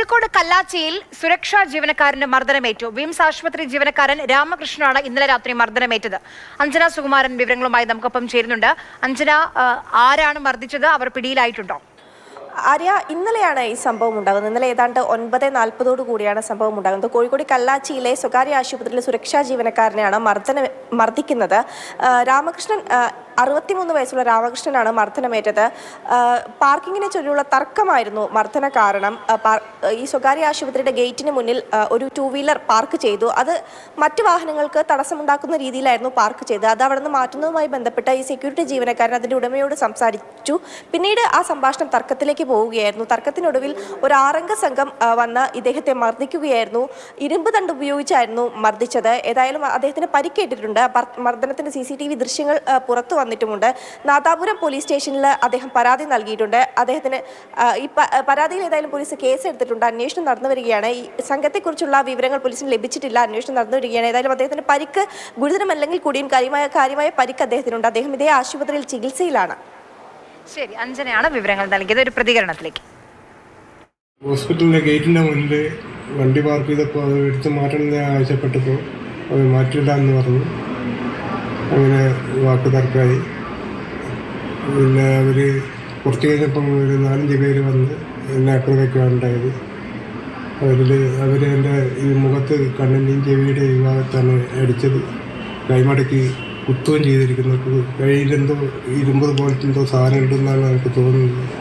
കോഴിക്കോട് കല്ലാച്ചിയിൽ സുരക്ഷാ ജീവനക്കാരന് മർദ്ദനമേറ്റു. വിംസ് ആശുപത്രി ജീവനക്കാരൻ രാമകൃഷ്ണനാണ് ഇന്നലെ രാത്രി മർദ്ദനമേറ്റത്. അഞ്ജന സുകുമാരൻ വിവരങ്ങളുമായി നമുക്കൊപ്പം ചേരുന്നുണ്ട്. അഞ്ജന ആരാണ് മർദ്ദിച്ചത്? അവർ പിടിയിലായിട്ടുണ്ടോ? ആര്യ ഇന്നലെയാണ് ഈ സംഭവം ഉണ്ടാകുന്നത്. ഇന്നലെ ഏതാണ്ട് ഒൻപത് നാൽപ്പതോടു കൂടിയാണ് സംഭവം ഉണ്ടാകുന്നത്. കോഴിക്കോട് കല്ലാച്ചിയിലെ സ്വകാര്യ ആശുപത്രിയിലെ സുരക്ഷാ ജീവനക്കാരനെയാണ് മർദ്ദന മർദ്ദിക്കുന്നത്. രാമകൃഷ്ണൻ അറുപത്തിമൂന്ന് വയസ്സുള്ള രാമകൃഷ്ണനാണ് മർദ്ദനമേറ്റത്. പാർക്കിങ്ങിനെ ചൊല്ലിയുള്ള തർക്കമായിരുന്നു മർദ്ദന കാരണം. ഈ സ്വകാര്യ ആശുപത്രിയുടെ ഗേറ്റിന് മുന്നിൽ ഒരു ടൂ വീലർ പാർക്ക് ചെയ്തു. അത് മറ്റു വാഹനങ്ങൾക്ക് തടസ്സമുണ്ടാക്കുന്ന രീതിയിലായിരുന്നു പാർക്ക് ചെയ്തത്. അത് അവിടെ നിന്ന് മാറ്റുന്നതുമായി ബന്ധപ്പെട്ട ഈ സെക്യൂരിറ്റി ജീവനക്കാരൻ അതിന്റെ ഉടമയോട് സംസാരിച്ചു. പിന്നീട് ആ സംഭാഷണം തർക്കത്തിലേക്ക് പോവുകയായിരുന്നു. തർക്കത്തിനൊടുവിൽ ഒരു ആറംഗ സംഘം വന്ന് ഇദ്ദേഹത്തെ മർദ്ദിക്കുകയായിരുന്നു. ഇരുമ്പ് തണ്ട് ഉപയോഗിച്ചായിരുന്നു മർദ്ദിച്ചത്. ഏതായാലും അദ്ദേഹത്തിന് പരിക്കേറ്റിട്ടുണ്ട്. മർദ്ദനത്തിന്റെ സി സി ടി വി ദൃശ്യങ്ങൾ പുറത്തു വന്നിട്ടുമുണ്ട്. നാദാപുരം പോലീസ് സ്റ്റേഷനിൽ അദ്ദേഹം പരാതി നൽകിയിട്ടുണ്ട്. അദ്ദേഹത്തിന് ഈ പരാതിയിൽ ഏതായാലും പോലീസ് കേസ് എടുത്തിട്ടുണ്ട് അന്വേഷണം നടന്നു വരികയാണ്. ഈ സംഘത്തെക്കുറിച്ചുള്ള വിവരങ്ങൾ പോലീസിന് ലഭിച്ചിട്ടില്ല. അന്വേഷണം നടന്നു വരികയാണ്. ഏതായാലും അദ്ദേഹത്തിന് പരിക്ക് ഗുരുതരമല്ലെങ്കിൽ കൂടിയും കാര്യമായ കാര്യമായ പരിക്ക് അദ്ദേഹത്തിനുണ്ട്. അദ്ദേഹം ഇതേ ആശുപത്രിയിൽ ചികിത്സയിലാണ്. ശരി അഞ്ജനയാണ് വിവരങ്ങൾ നൽകിയത്. ഒരു പ്രതികരണത്തിലേക്ക്. ഹോസ്പിറ്റലിന്റെ ഗേറ്റിന്റെ മുന്നിൽ വണ്ടി പാർക്ക് ചെയ്തപ്പോൾ അത് എടുത്ത് മാറ്റണം ഞാൻ ആവശ്യപ്പെട്ടപ്പോൾ അത് മാറ്റില്ല എന്ന് പറഞ്ഞു. അങ്ങനെ വാക്ക് തർക്കമായി. പിന്നെ അവർ കുറച്ച് കഴിഞ്ഞപ്പം ഒരു നാലഞ്ച് പേര് വന്ന് എന്നെ ആക്രമിക്കുകയാണ് ഉണ്ടായത്. അവരിൽ അവർ എന്റെ ഈ മുഖത്ത് കണ്ണിന്റെയും ചെവിയുടെയും ഭാഗത്താണ് അടിച്ചത്. കൈമടക്കി കുത്തുകയും ചെയ്തിരിക്കുന്നത് കയ്യിലെന്തോ ഇരുമ്പത് പോലത്തെ എന്തോ സാധനം ഉണ്ടെന്നാണ് എനിക്ക് തോന്നുന്നത്.